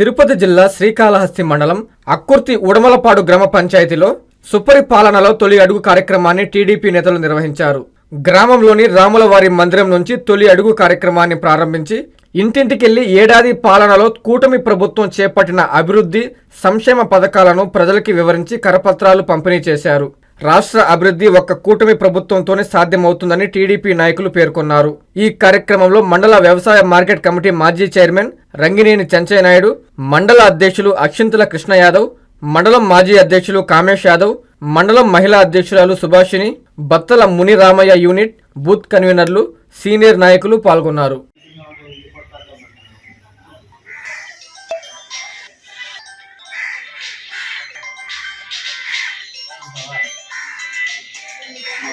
తిరుపతి జిల్లా శ్రీకాళహస్తి మండలం అక్కుర్తి ఉడమలపాడు గ్రామ పంచాయతీలో సుపరిపాలనలో తొలి అడుగు కార్యక్రమాన్ని టీడీపీ నేతలు నిర్వహించారు. గ్రామంలోని రాములవారి మందిరం నుంచి తొలి అడుగు కార్యక్రమాన్ని ప్రారంభించి ఇంటింటికెళ్ళి ఏడాది పాలనలో కూటమి ప్రభుత్వం చేపట్టిన అభివృద్ధి సంక్షేమ పథకాలను ప్రజలకి వివరించి కరపత్రాలు పంపిణీ చేశారు. రాష్ట్ర అభివృద్ధి ఒక్క కూటమి ప్రభుత్వంతోనే సాధ్యమవుతుందని టీడీపీ నాయకులు పేర్కొన్నారు. ఈ కార్యక్రమంలో మండల వ్యవసాయ మార్కెట్ కమిటీ మాజీ చైర్మన్ రంగినేని చెంచయ్య నాయుడు మండల అధ్యక్షులు అక్షింతల కృష్ణ యాదవ్ మండలం మాజీ అధ్యక్షులు కామేష్ యాదవ్ మండలం మహిళా అధ్యక్షురాలు సుభాషిణి బత్తల ముని రామయ్య యూనిట్ బూత్ కన్వీనర్లు సీనియర్ నాయకులు పాల్గొన్నారు.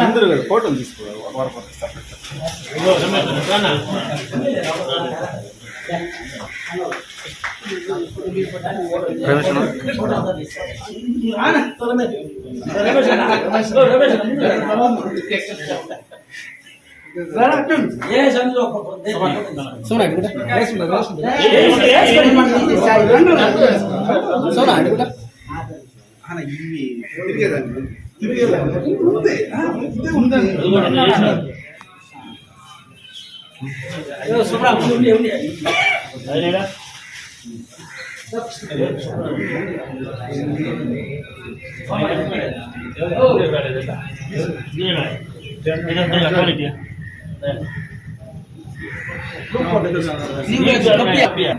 అందరూ ఫోటోలు తీసుకోవాలి 하나 이미 드리게라는 드리게라는 뭔데? 아, 뭔데 뭔데? 이거 소라 무슨 일이야? 아니라. நீங்க சொல்ல முடியாது